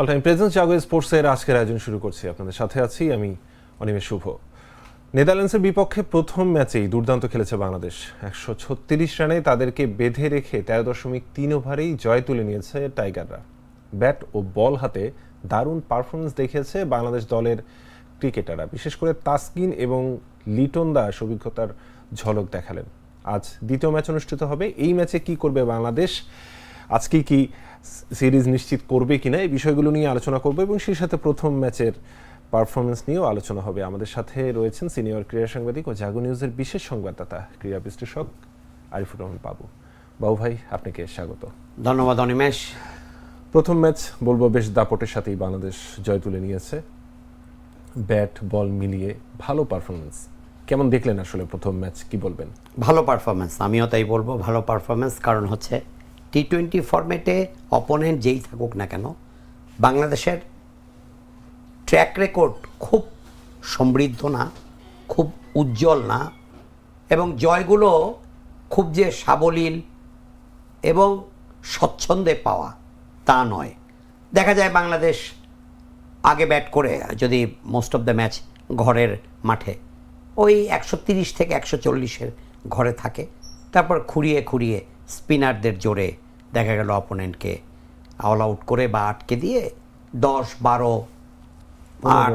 All time presence জাগো স্পোর্টসের আজকের আয়োজন শুরু করছি। আপনাদের সাথে আছি আমি অনিমেষ শুভ। নেদারল্যান্ডসের বিপক্ষে প্রথম ম্যাচেই দুর্দান্ত খেলেছে বাংলাদেশ। একশো ছত্রিশ রানে তাদেরকে বেঁধে রেখে তেরো দশমিক তিন ওভারেই জয় তুলে নিয়েছে টাইগাররা। ব্যাট ও বল হাতে দারুণ পারফরমেন্স দেখিয়েছে বাংলাদেশ দলের ক্রিকেটাররা। বিশেষ করে তাসকিন এবং লিটন দাস অভিজ্ঞতার ঝলক দেখালেন। আজ দ্বিতীয় ম্যাচ অনুষ্ঠিত হবে। এই ম্যাচে কি করবে বাংলাদেশ? আজকে কি সিরিজ নিশ্চিত করবে কিনা এই বিষয়গুলো নিয়ে আলোচনা করব এবং সেই সাথে প্রথম ম্যাচের পারফরমেন্স নিয়েও আলোচনা হবে। আমাদের সাথে রয়েছেন সিনিয়র ক্রীড়া সাংবাদিক ও জাগো নিউজের বিশেষ সংবাদদাতা ক্রীড়া বিশ্লেষক আরিফুর রহমান বাবু। বাবু ভাই আপনাকে স্বাগত। ধন্যবাদ অনিমেষ। প্রথম ম্যাচ বলব বেশ দাপটের সাথেই বাংলাদেশ জয় তুলে নিয়েছে। ব্যাট বল মিলিয়ে ভালো পারফরমেন্স কেমন দেখলেন আসলে প্রথম ম্যাচ? কি বলবেন? ভালো পারফরমেন্স আমিও তাই বলব ভালো পারফরমেন্স কারণ হচ্ছে টি টোয়েন্টি ফরম্যাটে অপোনেন্ট যেই থাকুক না কেন, বাংলাদেশের ট্র্যাক রেকর্ড খুব সমৃদ্ধ না, খুব উজ্জ্বল না, এবং জয়গুলো খুব যে সাবলীল এবং স্বচ্ছন্দে পাওয়া তা নয়। দেখা যায় বাংলাদেশ আগে ব্যাট করে যদি মোস্ট অফ দ্য ম্যাচ ঘরের মাঠে, ওই একশো তিরিশ থেকে একশো চল্লিশের ঘরে থাকে, তারপর খুঁড়িয়ে খুঁড়িয়ে স্পিনারদের জোরে দেখা গেল অপোনেন্টকে অল আউট করে বা আটকে দিয়ে দশ বারো আট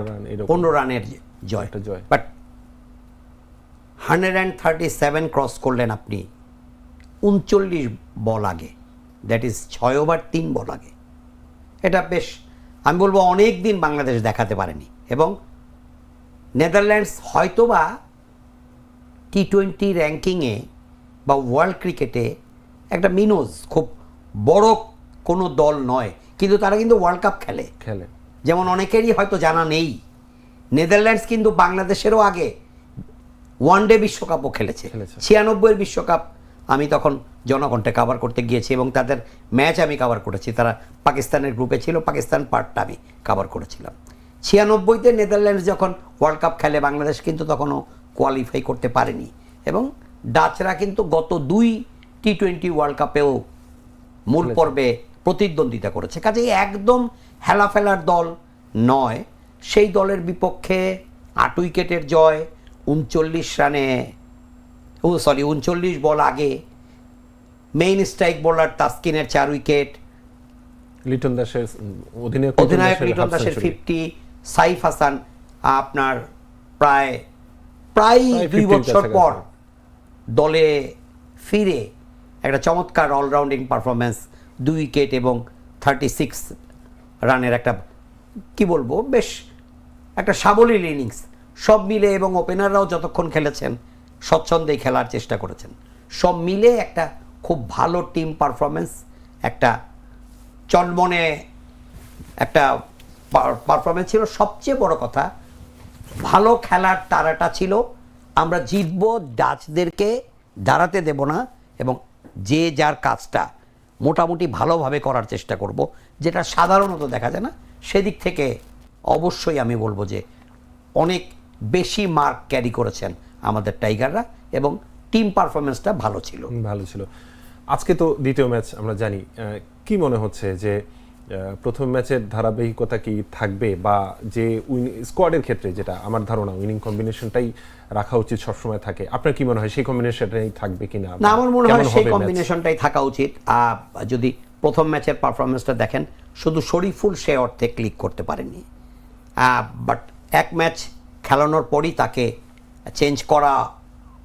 পনেরো রানের জয়। জয়। But hundred and thirty seven cross করলেন আপনি উনচল্লিশ বল আগে। দ্যাট ইজ ছয় ওভার তিন বল আগে। এটা বেশ আমি বলব অনেক দিন বাংলাদেশ দেখাতে পারেনি। এবং নেদারল্যান্ডস হয়তোবা টি টোয়েন্টি র্যাঙ্কিংয়ে বা ওয়ার্ল্ড ক্রিকেটে একটা মিনোজ খুব বড় কোনো দল নয় কিন্তু তারা কিন্তু ওয়ার্ল্ড কাপ খেলে। খেলে। যেমন অনেকেরই হয়তো জানা নেই নেদারল্যান্ডস কিন্তু বাংলাদেশেরও আগে ওয়ান ডে বিশ্বকাপও খেলেছে। ছিয়ানব্বইয়ের বিশ্বকাপ আমি তখন জনকণ্ঠে কাভার করতে গিয়েছি এবং তাদের ম্যাচ আমি কাভার করেছি। তারা পাকিস্তানের গ্রুপে ছিল পাকিস্তান পার্টটা আমি কাভার করেছিলাম। ছিয়ানব্বইতে নেদারল্যান্ডস যখন ওয়ার্ল্ড কাপ খেলে বাংলাদেশ কিন্তু তখনও কোয়ালিফাই করতে পারেনি। এবং ডাচরা কিন্তু গত দুই টি টোয়েন্টি ওয়ার্ল্ড কাপেও মূল পর্বে প্রতিদ্বন্দ্বিতা করেছে। কাজেই একদম হেলাফেলার দল নয় সেই দলের বিপক্ষে আট উইকেটের জয় উনচল্লিশ রানে ও সরি উনচল্লিশ বল আগে মেইন স্ট্রাইক বোলার তাস্কিনের চার উইকেট। লিটন দাসের অধিনায়ক অধিনায়ক লিটন দাসের ফিফটি সাইফ হাসান আপনার প্রায় প্রায় প্রায় দুই বছর পর দলে ফিরে একটা চমৎকার অলরাউন্ডিং পারফরমেন্স দুই উইকেট এবং থার্টি সিক্স রানের একটা, কি বলব, বেশ একটা সাবলীল ইনিংস সব মিলে এবং ওপেনাররাও যতক্ষণ খেলেছেন, স্বচ্ছন্দেই খেলার চেষ্টা করেছেন। সব মিলে একটা খুব ভালো টিম পারফরমেন্স একটা চনমনে একটা পারফরমেন্স ছিল। সবচেয়ে বড় কথা, ভালো খেলার তারাটা ছিল, আমরা জিতব, ডাচদেরকে দাঁড়াতে দেব না এবং যে যার কাজটা মোটামুটি ভালোভাবে করার চেষ্টা করব, যেটা সাধারণত দেখা যায় না, সেদিক থেকে অবশ্যই আমি বলব যে অনেক বেশি মার্ক ক্যারি করেছেন আমাদের টাইগাররা এবং টিম পারফরমেন্সটা ভালো ছিল। ভালো ছিল। আজকে তো দ্বিতীয় ম্যাচ আমরা জানি। কি মনে হচ্ছে যে প্রথম ম্যাচের ধারাবাহিকতা কি থাকবে বা যে উইন স্কোয়াডের ক্ষেত্রে যেটা আমার ধারণা উইনিং কম্বিনেশনটাই রাখা উচিত সবসময় থাকে। আপনার কি মনে হয় সেই কম্বিনেশনটাই থাকবে কিনা না আমার মনে হয় সেই কম্বিনেশনটাই থাকা উচিত। যদি প্রথম ম্যাচের পারফরমেন্সটা দেখেন শুধু শরীফুল সে অর্থে ক্লিক করতে পারেনি বাট এক ম্যাচ খেলানোর পরই তাকে চেঞ্জ করা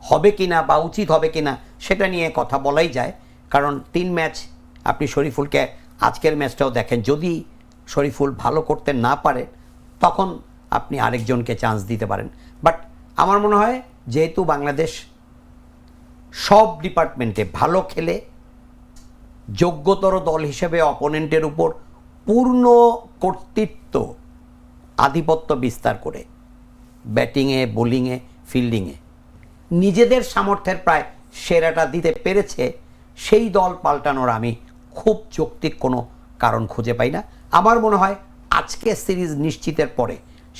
হবে কিনা বা উচিত হবে কিনা সেটা নিয়ে কথা বলাই যায়। কারণ তিন ম্যাচ আপনি শরীফুলকে আজকের ম্যাচটাও দেখেন, যদি শরীফুল ভালো করতে না পারে, তখন আপনি আরেকজনকে চান্স দিতে পারেন। বাট আমার মনে হয়, যেহেতু বাংলাদেশ সব ডিপার্টমেন্টে ভালো খেলে, যোগ্যতর দল হিসেবে অপোনেন্টের উপর পূর্ণ কর্তৃত্ব, আধিপত্য বিস্তার করে ব্যাটিংয়ে বোলিংয়ে ফিল্ডিংয়ে নিজেদের সামর্থ্যের প্রায় সেরাটা দিতে পেরেছে, সেই দল পাল্টানোর আমি খুব যৌক্তিক কোনো কারণ খুঁজে পাই না। আমার মনে হয় আজকে সিরিজ নিশ্চিতের পরে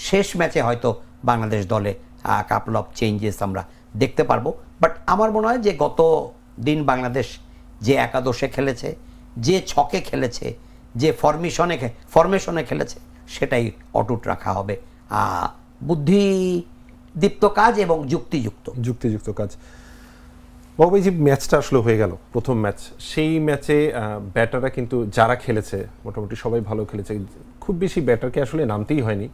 শেষ ম্যাচে হয়তো বাংলাদেশ দলে কাপল অফ চেঞ্জেস আমরা দেখতে পারব। বাট আমার মনে হয় যে গত দিন বাংলাদেশ যে একাদশে খেলেছে, যে ছকে খেলেছে, যে ফরমেশনে ফরমেশনে খেলেছে, সেটাই অটুট রাখা হবে। বুদ্ধিদীপ্ত কাজ এবং যুক্তিযুক্ত। যুক্তিযুক্ত কাজ। যে ম্যাচটা আসলে হয়ে গেল প্রথম ম্যাচ সেই ম্যাচে ব্যাটাররা কিন্তু যারা খেলেছে মোটামুটি সবাই ভালো খেলেছে খুব বেশি ব্যাটারকে আসলে নামতেই হয়নি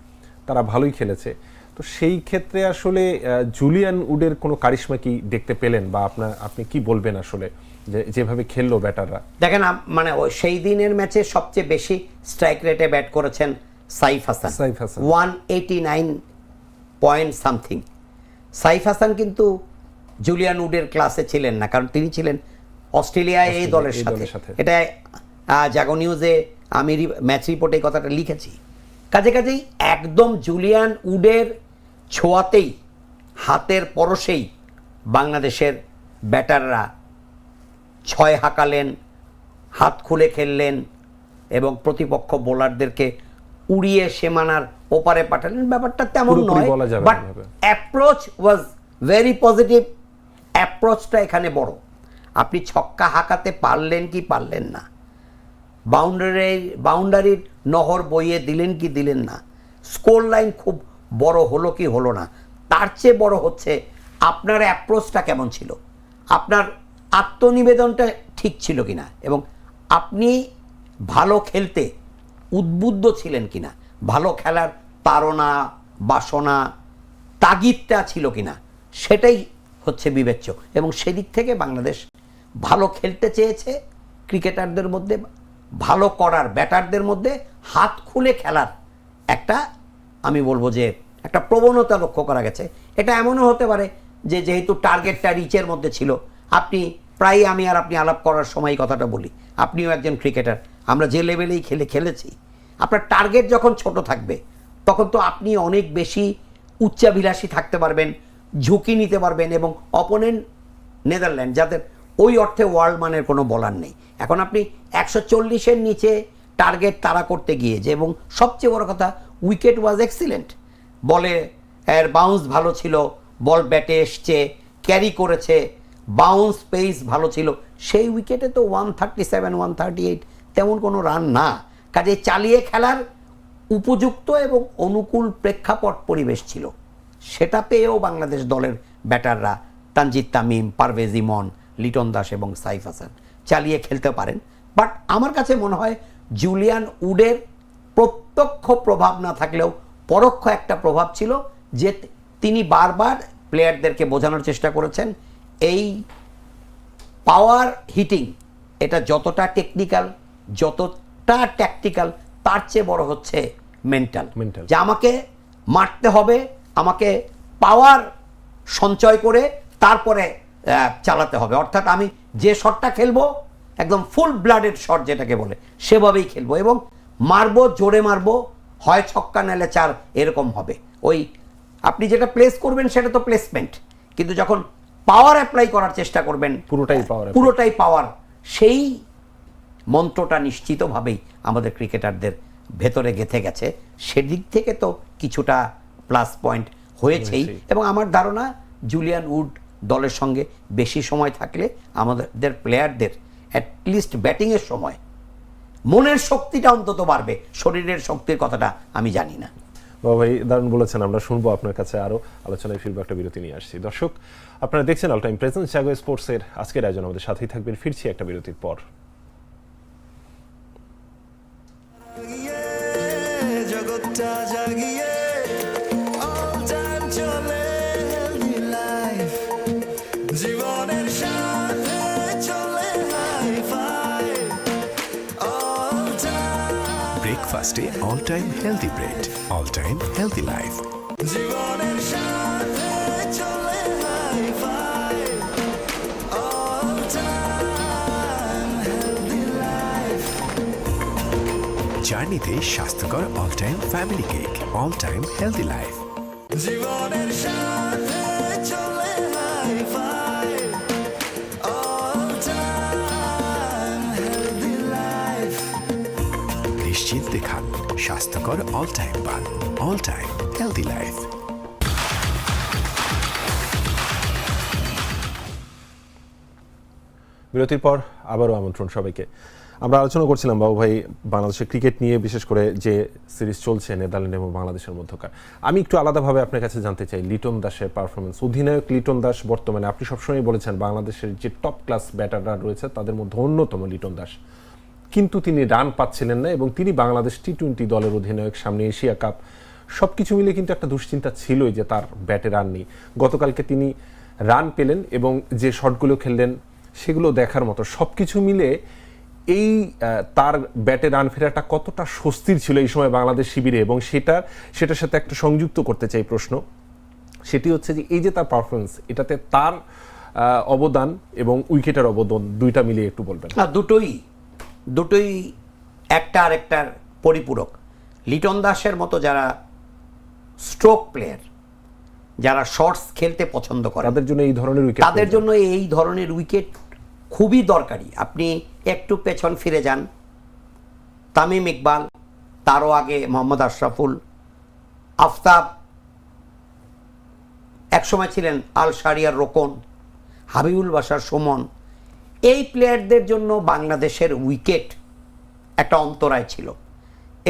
তারা ভালোই খেলেছে। তো সেই ক্ষেত্রে আসলে জুলিয়ান উডের কোনো কারিশ্মা কি দেখতে পেলেন বা আপনার আপনি কি বলবেন আসলে যে যেভাবে খেললো ব্যাটাররা? দেখেন মানে ওই সেই দিনের ম্যাচে সবচেয়ে বেশি স্ট্রাইক রেটে ব্যাট করেছেন Saif Hasan. Saif Hasan. One eighty nine point something Saif Hasan কিন্তু জুলিয়ান উডের ক্লাসে ছিলেন না কারণ তিনি ছিলেন অস্ট্রেলিয়ায় এই দলের সাথে। সাথে। এটা জাগো নিউজে আমি ম্যাচ রিপোর্টে কথাটা লিখেছি। কাজে কাজেই একদম জুলিয়ান উডের ছোঁয়াতেই হাতের পরশেই বাংলাদেশের ব্যাটাররা ছয় হাঁকালেন হাত খুলে খেললেন এবং প্রতিপক্ষ বোলারদেরকে উড়িয়ে সীমানার ওপারে পাঠালেন। ব্যাপারটা তেমন নয় but approach was very positive অ্যাপ্রোচটা এখানে বড়। আপনি ছক্কা হাঁকাতে পারলেন কি পারলেন না। বাউন্ডারি বাউন্ডারির নহর বইয়ে দিলেন কি দিলেন না। স্কোর লাইন খুব বড় হলো কি হলো না। তার চেয়ে বড় হচ্ছে আপনার অ্যাপ্রোচটা কেমন ছিল? আপনার আত্মনিবেদনটা ঠিক ছিল কি না এবং আপনি ভালো খেলতে উদ্বুদ্ধ ছিলেন কিনা? ভালো খেলার তাড়না, বাসনা, তাগিদটা ছিল কি না সেটাই হচ্ছে বিবেচ্য এবং সেদিক থেকে বাংলাদেশ ভালো খেলতে চেয়েছে ক্রিকেটারদের মধ্যে, ভালো করার ব্যাটারদের মধ্যে হাত খুলে খেলার একটা, আমি বলব যে একটা প্রবণতা লক্ষ্য করা গেছে। এটা এমনও হতে পারে যে যেহেতু টার্গেটটা রিচের মধ্যে ছিল। আপনি প্রায় আমি আর আপনি আলাপ করার সময় কথাটা বলি। আপনিও একজন ক্রিকেটার। আমরা যে লেভেলেই খেলে খেলেছি। আপনার টার্গেট যখন ছোট থাকবে, তখন তো আপনি অনেক বেশি উচ্চাভিলাষী থাকতে পারবেন। ঝুঁকি নিতে পারবেন এবং অপোনেন্ট নেদারল্যান্ড যাদের ওই অর্থে ওয়ার্ল্ড মানের কোনো বলার নেই। এখন আপনি একশো চল্লিশের নিচে টার্গেট তারা করতে গিয়ে যে এবং সবচেয়ে বড় কথা উইকেট ওয়াজ এক্সিলেন্ট বলে, এর বাউন্স ভালো ছিল বল ব্যাটে এসছে ক্যারি করেছে বাউন্স পেস ভালো ছিল। সেই উইকেটে তো one thirty seven one thirty eight তেমন কোনো রান না। কাজে চালিয়ে খেলার উপযুক্ত এবং অনুকূল প্রেক্ষাপট পরিবেশ ছিল। সেটা পেয়েও বাংলাদেশ দলের ব্যাটাররা তানজিদ তামিম পারভেজ ইমন লিটন দাস এবং সাইফ হাসান চালিয়ে খেলতে পারেন। বাট আমার কাছে মনে হয় জুলিয়ান উডের প্রত্যক্ষ প্রভাব না থাকলেও পরোক্ষ একটা প্রভাব ছিল যে তিনি বারবার প্লেয়ারদেরকে বোঝানোর চেষ্টা করেছেন। এই পাওয়ার হিটিং এটা যতটা টেকনিক্যাল যতটা ট্যাকটিক্যাল তার চেয়ে বড় হচ্ছে মেন্টাল। যে আমাকে মারতে হবে আমাকে পাওয়ার সঞ্চয় করে তারপরে চালাতে হবে। অর্থাৎ আমি যে শটটা খেলব একদম ফুল ব্লাডেড শট যেটাকে বলে সেভাবেই খেলব এবং মারবো জোরে মারবো হয় ছক্কা নালে চার এরকম হবে। ওই আপনি যেটা প্লেস করবেন সেটা তো প্লেসমেন্ট কিন্তু যখন পাওয়ার অ্যাপ্লাই করার চেষ্টা করবেন পুরোটাই পাওয়ার পুরোটাই পাওয়ার সেই মন্ত্রটা নিশ্চিতভাবেই আমাদের ক্রিকেটারদের ভেতরে গেঁথে গেছে। সেদিক থেকে তো কিছুটা প্লাস পয়েন্ট হয়েছেই। এবং আমার ধারণা জুলিয়ান উড দলের সঙ্গে বেশি সময় থাকলে আমাদের প্লেয়ারদের অ্যাটলিস্ট ব্যাটিংয়ের সময় মনের শক্তিটা অন্তত বাড়বে শরীরের শক্তির কথাটা আমি জানি না। বাবা ভাই দারুণ বলেছেন আমরা শুনব আপনার কাছে আরও আলোচনায় ফিরবো একটা বিরতি নিয়ে আসছি। দর্শক আপনারা দেখছেন অল টাইম প্রেজেন্ট জাগো স্পোর্টসের আজকের আয়োজন আমাদের সাথেই থাকবেন ফিরছি একটা বিরতির পর। জগৎটা জাগিয়ে ব্রেকফাস্টে all time healthy bread all time healthy life জীবনের সাথে চলে hi fi all time healthy life জার্নিতে স্বাস্থ্যকর all time family cake all time healthy life জীবনের সাথে স্বাস্থ্যকর অল টাইম পান অল টাইম হেলদি লাইফ বিরতির পর আবারও আমন্ত্রণ সবাইকে। আমরা আলোচনা করছিলাম বাবু ভাই বাংলাদেশের ক্রিকেট নিয়ে, বিশেষ করে যে সিরিজ চলছে নেদারল্যান্ড এবং বাংলাদেশের মধ্যকার। আমি একটু আলাদাভাবে আপনার কাছে জানতে চাই, লিটন দাসের পারফরমেন্স অধিনায়ক লিটন দাস বর্তমানে, আপনি সবসময় বলেছেন বাংলাদেশের যে টপ ক্লাস ব্যাটাররা রয়েছে, তাদের মধ্যে অন্যতম লিটন দাস। কিন্তু তিনি রান পাচ্ছিলেন না এবং তিনি বাংলাদেশ টি টোয়েন্টি দলের অধিনায়ক সামনে এশিয়া কাপ সব কিছু মিলে কিন্তু একটা দুশ্চিন্তা ছিলই যে তার ব্যাটে রান নেই। গতকালকে তিনি রান পেলেন এবং যে শটগুলো খেললেন সেগুলো দেখার মতো। সব কিছু মিলে এই তার ব্যাটে রান ফেরাটা কতটা স্বস্তির ছিল এই সময় বাংলাদেশ শিবিরে এবং সেটা, সেটার সাথে একটা সংযুক্ত করতে চাই প্রশ্ন। সেটি হচ্ছে যে এই যে তার পারফরমেন্স এটাতে তার অবদান এবং উইকেটের অবদান দুইটা মিলিয়ে একটু বলবেন। দুটোই। দুটোই একটা আর আরেকটার পরিপূরক। লিটন দাসের মতো যারা স্ট্রোক প্লেয়ার যারা শর্টস খেলতে পছন্দ করে তাদের জন্য এই ধরনের উইকেট তাদের জন্য এই ধরনের উইকেট খুবই দরকারি। আপনি একটু পেছন ফিরে যান। তামিম ইকবাল তারও আগে মোহাম্মদ আশরাফুল আফতাব একসময় ছিলেন আল শারিয়ার রোকন হাবিবুল বাসার সুমন এই প্লেয়ারদের জন্য বাংলাদেশের উইকেট একটা অন্তরায় ছিল।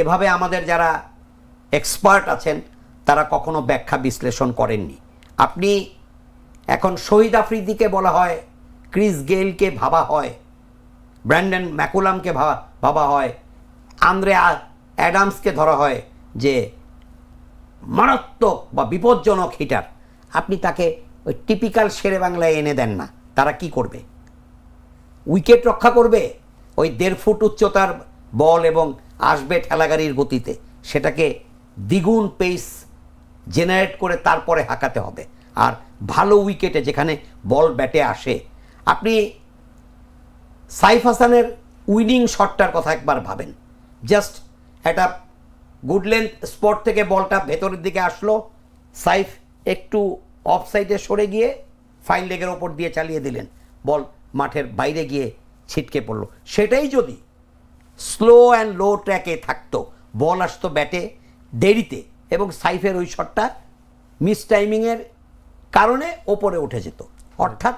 এভাবে আমাদের যারা এক্সপার্ট আছেন, তারা কখনো ব্যাখ্যা বিশ্লেষণ করেননি। আপনি এখন শহীদ আফ্রিদিকে বলা হয়, ক্রিস গেইলকে ভাবা হয়, ব্র্যান্ডন ম্যাকুলামকে ভাবা ভাবা হয়, আন্দ্রে অ্যাডামসকে ধরা হয় যে মারাত্মক বা বিপজ্জনক হিটার আপনি তাকে ওই টিপিক্যাল শেরে বাংলায় এনে দেন না। তারা কি করবে? উইকেট রক্ষা করবে ওই দেড় ফুট উচ্চতার বল এবং আসবে ঠেলাগাড়ির গতিতে। সেটাকে দ্বিগুণ পেস জেনারেট করে তারপরে হাঁকাতে হবে। আর ভালো উইকেটে যেখানে বল ব্যাটে আসে, আপনি সাইফ হাসানের উইনিং শটটার কথা একবার ভাবেন। জাস্ট একটা গুড লেন্থ স্পট থেকে বলটা ভেতরের দিকে আসলো, সাইফ একটু অফ সাইডে সরে গিয়ে ফাইন লেগের ওপর দিয়ে চালিয়ে দিলেন। বল মাঠের বাইরে গিয়ে ছিটকে পড়ল। সেটাই যদি স্লো অ্যান্ড লো ট্র্যাকে থাকতো, বল আসতো ব্যাটে দেরিতে এবং সাইফের ওই শটটা মিস টাইমিংয়ের কারণে ওপরে উঠে যেত। অর্থাৎ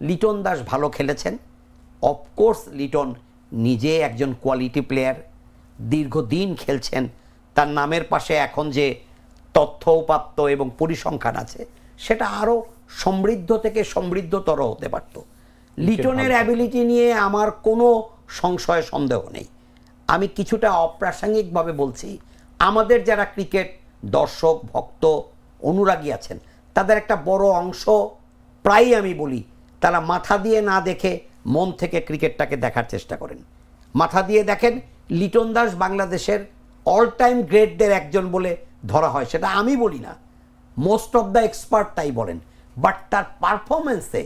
লিটন দাস ভালো খেলেছেন। অফকোর্স লিটন নিজে একজন কোয়ালিটি প্লেয়ার দীর্ঘদিন খেলছেন। তার নামের পাশে এখন যে তথ্য উপাত্ত এবং পরিসংখ্যান আছে, সেটা আরও সমৃদ্ধ থেকে সমৃদ্ধতর হতে পারত। লিটনের অ্যাবিলিটি নিয়ে আমার কোনো সংশয় সন্দেহ নেই। আমি কিছুটা অপ্রাসঙ্গিকভাবে বলছি আমাদের যারা ক্রিকেট দর্শক ভক্ত অনুরাগী আছেন তাদের একটা বড় অংশ প্রায়ই আমি বলি তারা মাথা দিয়ে না দেখে মন থেকে ক্রিকেটটাকে দেখার চেষ্টা করেন। মাথা দিয়ে দেখেন লিটন দাস বাংলাদেশের অল টাইম গ্রেটদের একজন বলে ধরা হয় সেটা আমি বলি না। মোস্ট অফ দ্য এক্সপার্ট তাই বলেন। বাট তার পারফরমেন্সে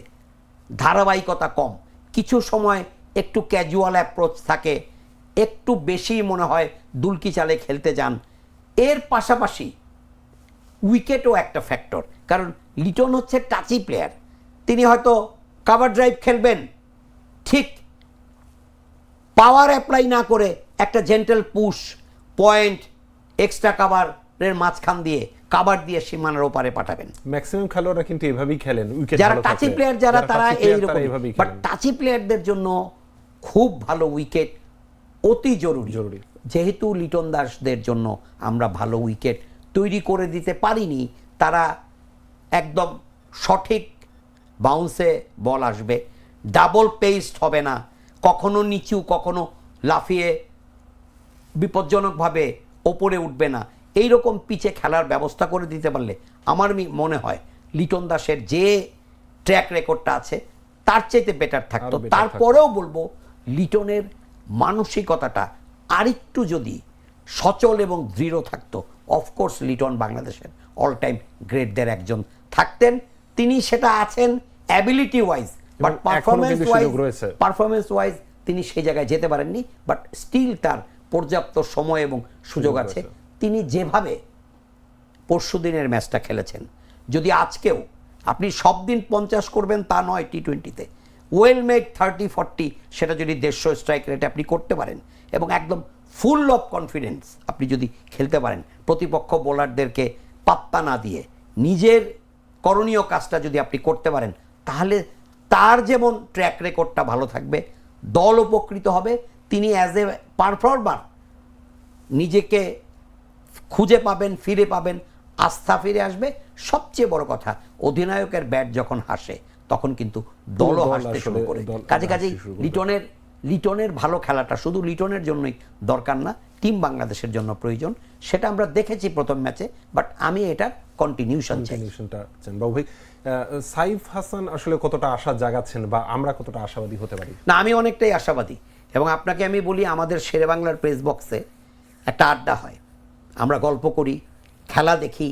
ধারাবাহিকতা কম। কিছু সময় একটু ক্যাজুয়াল অ্যাপ্রোচ থাকে, একটু বেশি মনে হয় দুলকি চালে খেলতে যান। এর পাশাপাশি উইকেটও একটা ফ্যাক্টর কারণ লিটন হচ্ছে টাচি প্লেয়ার তিনি হয়তো কাভার ড্রাইভ খেলবেন, ঠিক পাওয়ার অ্যাপ্লাই না করে একটা জেন্টেল পুশ পয়েন্ট এক্সট্রা কাভারের মাঝখান দিয়ে কাভার দিয়ে সীমানার ওপারে পাঠাবেন। ম্যাক্সিমাম খেলোয়াড়রা কিন্তু এভাবেই খেলেন উইকেট যারা টাচি প্লেয়ার যারা তারা এইরকম বাট টাচি প্লেয়ারদের জন্য খুব ভালো উইকেট অতি জরুরি। জরুরি। যেহেতু লিটন দাসদের জন্য আমরা ভালো উইকেট তৈরি করে দিতে পারিনি তারা একদম সঠিক বাউন্সে বল আসবে। ডাবল পেস্ট হবে না। কখনো নিচু কখনো লাফিয়ে বিপজ্জনকভাবে ওপরে উঠবে না। এই রকম পিচে খেলার ব্যবস্থা করে দিতে পারলে আমার মনে হয় লিটন দাসের যে ট্র্যাক রেকর্ডটা আছে তার চাইতে বেটার থাকতো। তারপরেও বলব লিটনের মানসিকতাটা আরেকটু যদি সচল এবং দৃঢ় থাকতো অফকোর্স লিটন বাংলাদেশের অল টাইম গ্রেটদের একজন থাকতেন। তিনি সেটা আছেন ability wise but performance wise performance wise তিনি সেই জায়গায় যেতে পারেননি বাট স্টিল তার পর্যাপ্ত সময় এবং সুযোগ আছে। তিনি যেভাবে পরশু দিনের ম্যাচটা খেলেছেন, যদি আজকেও আপনি সব দিন পঞ্চাশ করবেন, তা নয় টি টোয়েন্টিতে ওয়েল মেড থার্টি ফর্টি সেটা যদি দেড়শো স্ট্রাইক রেটে আপনি করতে পারেন এবং একদম ফুল অফ কনফিডেন্স আপনি যদি খেলতে পারেন, প্রতিপক্ষ বোলারদেরকে পাত্তা না দিয়ে নিজের করণীয় কাজটা যদি আপনি করতে পারেন, তাহলে তার যেমন ট্র্যাক রেকর্ডটা ভালো থাকবে, দল উপকৃত হবে। তিনি অ্যাজ এ পারফর্মার নিজেকে খুঁজে পাবেন ফিরে পাবেন আস্থা ফিরে আসবে। সবচেয়ে বড় কথা অধিনায়কের ব্যাট যখন হাসে তখন কিন্তু দলও হাসতে শুরু করে। কাজে কাজেই লিটনের লিটনের ভালো খেলাটা শুধু লিটনের জন্যই দরকার না টিম বাংলাদেশের জন্য প্রয়োজন। সেটা আমরা দেখেছি প্রথম ম্যাচে বাট আমি এটার কন্টিনিউশন চাই। কন্টিনিউশনটা চান বাবু ভাই সাইফ হাসান আসলে কতটা আশা জাগাচ্ছেন বা আমরা কতটা আশাবাদী হতে পারি? না আমি অনেকটাই আশাবাদী। এবং আপনাকে আমি বলি আমাদের শেরে বাংলার প্রেস বক্সে একটা আড্ডা হয়। আমরা গল্প করি, খেলা দেখি,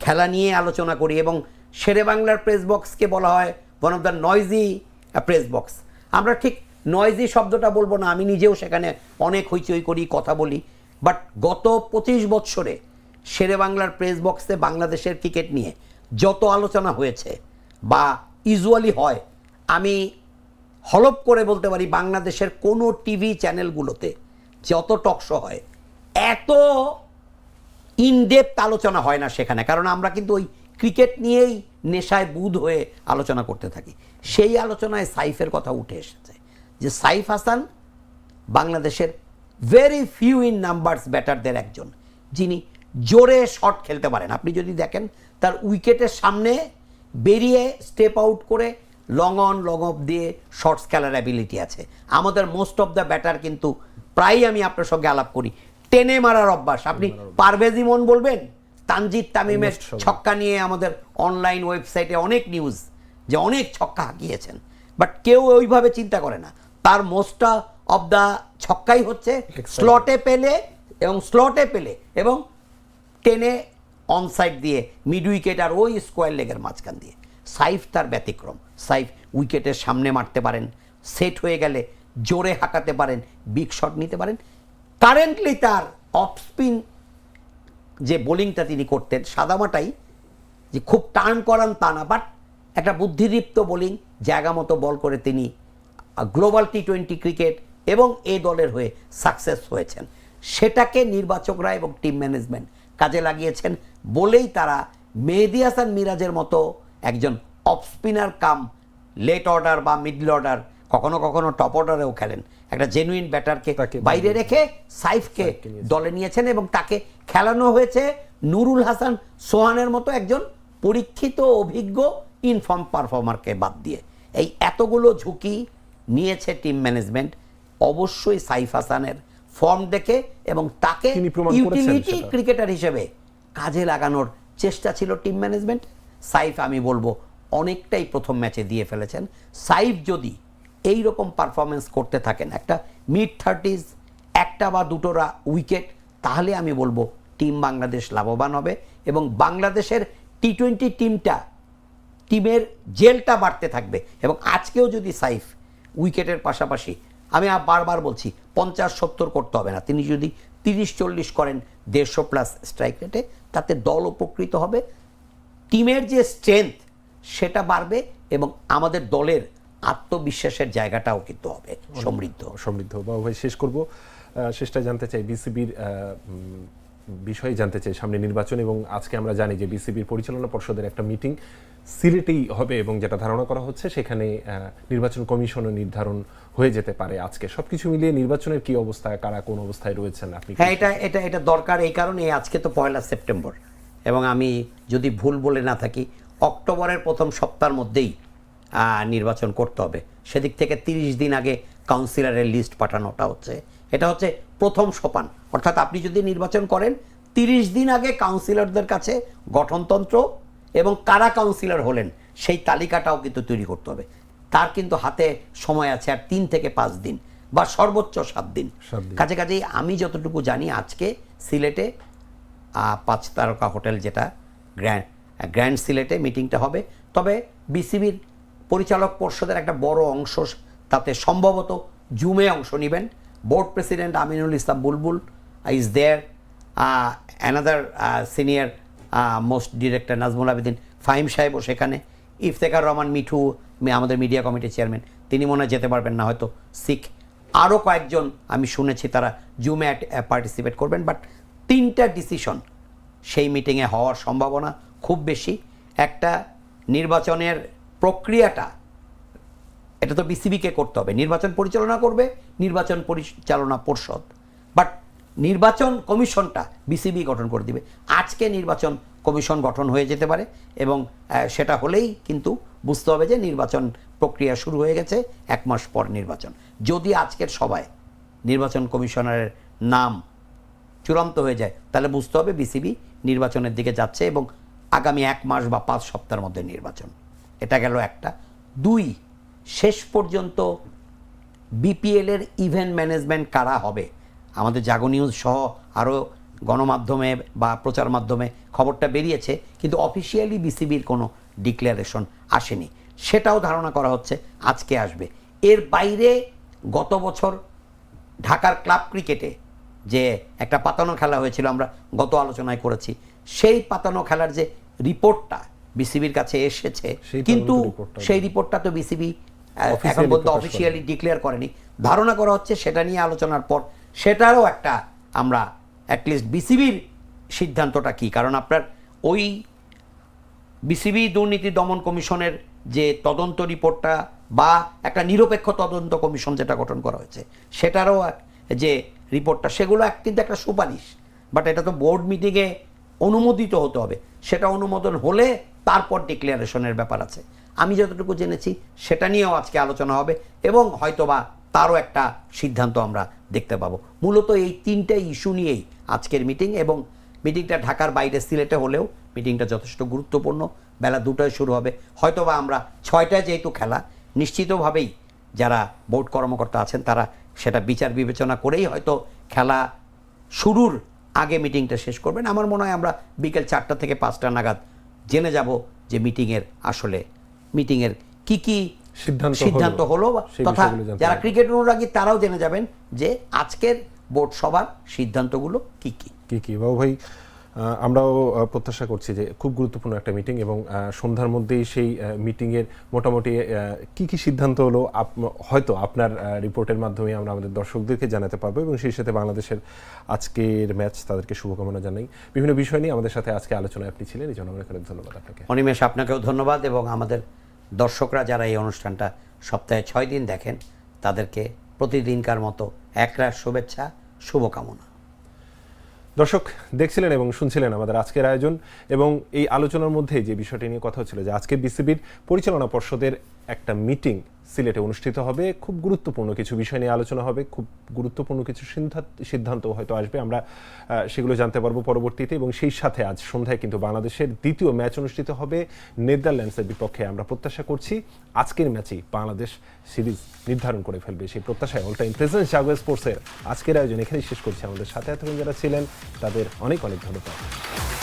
খেলা নিয়ে আলোচনা করি এবং শেরে বাংলার প্রেস বক্সকে বলা হয় ওয়ান অফ দ্য নয়জি প্রেস বক্স আমরা ঠিক নয়জি শব্দটা বলব না, আমি নিজেও সেখানে অনেক হইচই করি, কথা বলি। বাট গত পঁচিশ বৎসরে শেরে বাংলার প্রেস বক্সে বাংলাদেশের ক্রিকেট নিয়ে যত আলোচনা হয়েছে বা ইউজুয়ালি হয়, আমি হলপ করে বলতে পারি বাংলাদেশের কোনো টিভি চ্যানেলগুলোতে যত টকশো হয়, এত ইনডেপথ আলোচনা হয় না সেখানে, কারণ আমরা কিন্তু ওই ক্রিকেট নিয়েই নেশায় বুধ হয়ে আলোচনা করতে থাকি। সেই আলোচনায় সাইফের কথা উঠে এসেছে যে সাইফ হাসান বাংলাদেশের ভেরি ফিউ ইন নাম্বারস ব্যাটারদের একজন, যিনি জোরে শট খেলতে পারেন। আপনি যদি দেখেন, তার উইকেটের সামনে বেরিয়ে স্টেপ আউট করে লং অন লং অফ দিয়ে শর্টস খেলার অ্যাবিলিটি আছে। আমাদের মোস্ট অফ দ্য ব্যাটার কিন্তু প্রায়ই আমি আপনার সঙ্গে আলাপ করি। টেনে মারার অভ্যাস। আপনি পারভেজ ইমন বলবেন? তানজিদ তামিমের ছক্কা নিয়ে আমাদের অনলাইন ওয়েবসাইটে অনেক নিউজ যে অনেক ছক্কা হাঁকিয়েছেন। বাট কেউ ওইভাবে চিন্তা করে না। তার মোস্টা অফ দ্য ছক্কাই হচ্ছে স্লটে পেলে এবং স্লটে পেলে এবং টেনে অনসাইড দিয়ে মিড উইকেট আর ওই স্কোয়ার লেগের মাঝখান দিয়ে। সাইফ তার ব্যতিক্রম। সাইফ উইকেটের সামনে মারতে পারেন। সেট হয়ে গেলে জোরে হাঁকাতে পারেন। বিগ শট নিতে পারেন। কারেন্টলি তার অফ স্পিন যে বোলিংটা তিনি করতেন, সাদামাটাই যে খুব টার্ন করান তা না বাট একটা বুদ্ধিদীপ্ত বোলিং জায়গা মতো বল করে তিনি গ্লোবাল টি টোয়েন্টি ক্রিকেট এবং এ দলের হয়ে সাকসেস হয়েছেন। সেটাকে নির্বাচকরা এবং টিম ম্যানেজমেন্ট কাজে লাগিয়েছেন। বলেই তারা মেহেদি হাসান মিরাজের মতো একজন off spinner cum late order বা মিডল অর্ডার কখনো কখনো টপ অর্ডারেও খেলেন। একটা জেনুইন ব্যাটারকে বাইরে রেখে সাইফকে দলে নিয়েছেন এবং তাকে খেলানো হয়েছে নুরুল হাসান সোহানের মতো একজন পরীক্ষিত অভিজ্ঞ ইনফর্ম পারফর্মারকে বাদ দিয়ে। এই এতগুলো ঝুঁকি নিয়েছে টিম ম্যানেজমেন্ট অবশ্যই সাইফ হাসানের ফর্ম দেখে এবং তাকে ইউটিলিটি ক্রিকেটার হিসেবে কাজে লাগানোর চেষ্টা ছিল টিম ম্যানেজমেন্ট সাইফ আমি বলব অনেকটাই প্রথম ম্যাচে দিয়ে ফেলেছেন। সাইফ যদি এই রকম পারফরমেন্স করতে থাকেন। একটা মিড থার্টিজ একটা বা দুটোরা উইকেট তাহলে আমি বলব টিম বাংলাদেশ লাভবান হবে এবং বাংলাদেশের টি টোয়েন্টি টিমটা টিমের জেলটা বাড়তে থাকবে। এবং আজকেও যদি সাইফ উইকেটের পাশাপাশি, আমি বারবার বলছি, পঞ্চাশ সত্তর করতে হবে না। তিনি যদি তিরিশ চল্লিশ করেন, দেড়শো প্লাস স্ট্রাইক রেটে তাতে দল উপকৃত হবে। টিমের যে স্ট্রেংথ সেটা বাড়বে এবং আমাদের দলের আত্মবিশ্বাসের জায়গাটাও কিন্তু হবে সমৃদ্ধ। সমৃদ্ধ। বাবু ভাই শেষ করব। শেষটা জানতে চাই বিসিবির বিষয়ে জানতে চাই সামনে নির্বাচন এবং আজকে আমরা জানি যে বিসিবির পরিচালনা পর্ষদের একটা মিটিং সিলেটেই হবে এবং যেটা ধারণা করা হচ্ছে সেখানে নির্বাচন কমিশনও নির্ধারণ হয়ে যেতে পারে আজকে। সবকিছু মিলিয়ে নির্বাচনের কি অবস্থায় কারা কোন অবস্থায় রয়েছেন আপনি হ্যাঁ এটা এটা এটা দরকার এই কারণে আজকে তো পয়লা সেপ্টেম্বর এবং আমি যদি ভুল বলে না থাকি অক্টোবরের প্রথম সপ্তাহের মধ্যেই নির্বাচন করতে হবে। সেদিক থেকে তিরিশ দিন আগে কাউন্সিলরের লিস্ট পাঠানোটা হচ্ছে। এটা হচ্ছে প্রথম সোপান। অর্থাৎ আপনি যদি নির্বাচন করেন তিরিশ দিন আগে কাউন্সিলরদের কাছে গঠনতন্ত্র এবং কারা কাউন্সিলর হলেন সেই তালিকাটাও কিন্তু তৈরি করতে হবে। তার কিন্তু হাতে সময় আছে আর তিন থেকে পাঁচ দিন বা সর্বোচ্চ সাত দিন। কাছে কাজেই আমি যতটুকু জানি আজকে সিলেটে পাঁচ তারকা হোটেল যেটা গ্র্যান্ড গ্র্যান্ড সিলেটে মিটিংটা হবে। তবে বিসিবির পরিচালক পর্ষদের একটা বড় অংশ তাতে সম্ভবত জুমে অংশ নেবেন। Board president Aminul Islam Bulbul is there another senior most director Nazmul Abedin, Fahim সাহেবও সেখানে। ইফতেখার রহমান মিঠু আমাদের মিডিয়া কমিটির চেয়ারম্যান তিনি মনে যেতে পারবেন না, হয়তো শিখ। আরও কয়েকজন আমি শুনেছি তারা জুমে পার্টিসিপেট করবেন বাট তিনটা ডিসিশন সেই মিটিংয়ে হওয়ার সম্ভাবনা খুব বেশি। একটা নির্বাচনের প্রক্রিয়াটা, এটা তো বিসিবিকে করতে হবে। নির্বাচন পরিচালনা করবে, নির্বাচন পরিচালনা পর্ষদ। বাট নির্বাচন কমিশনটা বিসিবি গঠন করে দিবে। আজকে নির্বাচন কমিশন গঠন হয়ে যেতে পারে এবং সেটা হলেই কিন্তু বুঝতে হবে যে নির্বাচন প্রক্রিয়া শুরু হয়ে গেছে এক মাস পর নির্বাচন। যদি আজকের সভায় নির্বাচন কমিশনারের নাম চূড়ান্ত হয়ে যায়, তাহলে বুঝতে হবে বিসিবি নির্বাচনের দিকে যাচ্ছে এবং আগামী এক মাস বা পাঁচ সপ্তাহের মধ্যে নির্বাচন। এটা গেল একটা। দুই, শেষ পর্যন্ত বিপিএল এর ইভেন্ট ম্যানেজমেন্ট কারা হবে? আমাদের জাগো নিউজ সহ আরও গণমাধ্যমে বা প্রচার মাধ্যমে খবরটা বেরিয়েছে, কিন্তু অফিসিয়ালি বিসিবির কোনো ডিক্লারেশন আসেনি। সেটাও ধারণা করা হচ্ছে আজকে আসবে। এর বাইরে গত বছর ঢাকার ক্লাব ক্রিকেটে যে একটা পাতানো খেলা হয়েছিল আমরা গত আলোচনায় করেছি, সেই পাতানো খেলার যে রিপোর্টটা বিসিবির কাছে এসেছে। কিন্তু সেই রিপোর্টটা তো বিসিবি এখন পর্যন্ত অফিসিয়ালি ডিক্লেয়ার করেনি। ধারণা করা হচ্ছে সেটা নিয়ে আলোচনার পর সেটারও একটা আমরা অ্যাটলিস্ট বিসিবির সিদ্ধান্তটা কি? কারণ আপনার ওই বিসিবি দুর্নীতি দমন কমিশনের যে তদন্ত রিপোর্টটা বা একটা নিরপেক্ষ তদন্ত কমিশন যেটা গঠন করা হয়েছে সেটারও এক- যে রিপোর্টটা সেগুলো এক- কিন্তু একটা সুপারিশ। বাট এটা তো বোর্ড মিটিংয়ে অনুমোদিত হতে হবে। সেটা অনুমোদন হলে তারপর ডিক্লারেশনের ব্যাপার আছে। আমি যতটুকু জেনেছি, সেটা নিয়েও আজকে আলোচনা হবে এবং হয়তোবা তারও একটা সিদ্ধান্ত আমরা দেখতে পাবো। মূলত এই তিনটে ইস্যু নিয়েই আজকের মিটিং এবং মিটিংটা ঢাকার বাইরে সিলেটে হলেও মিটিংটা যথেষ্ট গুরুত্বপূর্ণ। বেলা দুটোয় শুরু হবে। হয়তোবা আমরা ছয়টায় যেহেতু খেলা, নিশ্চিতভাবেই যারা বোর্ড কর্মকর্তা আছেন, তারা সেটা বিচার বিবেচনা করেই হয়তো খেলা শুরুর আগে মিটিংটা শেষ করবেন। আমার মনে হয় আমরা বিকেল চারটা থেকে পাঁচটা নাগাদ জেনে যাব যে মিটিংয়ের আসলে মিটিংয়ের কি কি সিদ্ধান্ত হলো। সিদ্ধান্ত হলো। বা- তথা যারা ক্রিকেট অনুরাগী তারাও জেনে যাবেন যে আজকের বোর্ড সভার সিদ্ধান্তগুলো কি কি। কি কি? বাবু ভাই আমরাও প্রত্যাশা করছি যে খুব গুরুত্বপূর্ণ একটা মিটিং এবং সন্ধ্যার মধ্যেই সেই মিটিংয়ের মোটামুটি কি কি সিদ্ধান্ত হলো হয়তো আপনার রিপোর্টের মাধ্যমে আমরা আমাদের দর্শকদেরকে জানাতে পারব এবং সেই সাথে বাংলাদেশের আজকের ম্যাচ তাদেরকে শুভকামনা জানাই। বিভিন্ন বিষয় নিয়ে আমাদের সাথে আজকে আলোচনায় আপনি ছিলেন, এই জন্য অনেক অনেক ধন্যবাদ আপনাকে। অনিমেষ, আপনাকেও ধন্যবাদ এবং আমাদের দর্শকরা যারা এই অনুষ্ঠানটা সপ্তাহে ছয় দিন দেখেন, তাদেরকে প্রতিদিনকার মতো একরাশ শুভেচ্ছা, শুভকামনা। দর্শক, দেখছিলেন এবং শুনছিলেন আমাদের আজকের আয়োজন এবং এই আলোচনার মধ্যে যে বিষয়টি নিয়ে কথা হচ্ছিল যে আজকে বিসিবির পরিচালনা পর্ষদের একটা মিটিং সিলেটে অনুষ্ঠিত হবে। খুব গুরুত্বপূর্ণ কিছু বিষয় নিয়ে আলোচনা হবে। খুব গুরুত্বপূর্ণ কিছু সিদ্ধান্ত- হয়তো আসবে। আমরা সেগুলো জানতে পারব পরবর্তীতে এবং সেই সাথে আজ সন্ধ্যায় কিন্তু বাংলাদেশের দ্বিতীয় ম্যাচ অনুষ্ঠিত হবে। নেদারল্যান্ডসের বিপক্ষে আমরা প্রত্যাশা করছি। আজকের ম্যাচেই বাংলাদেশ সিরিজ নির্ধারণ করে ফেলবে। সেই প্রত্যাশায় অল টাইম প্রেজেন্ট জাগো স্পোর্টসের আজকের আয়োজন এখানেই শেষ করছি। আমাদের সাথে এতক্ষণ যারা ছিলেন, তাদের অনেক অনেক ধন্যবাদ।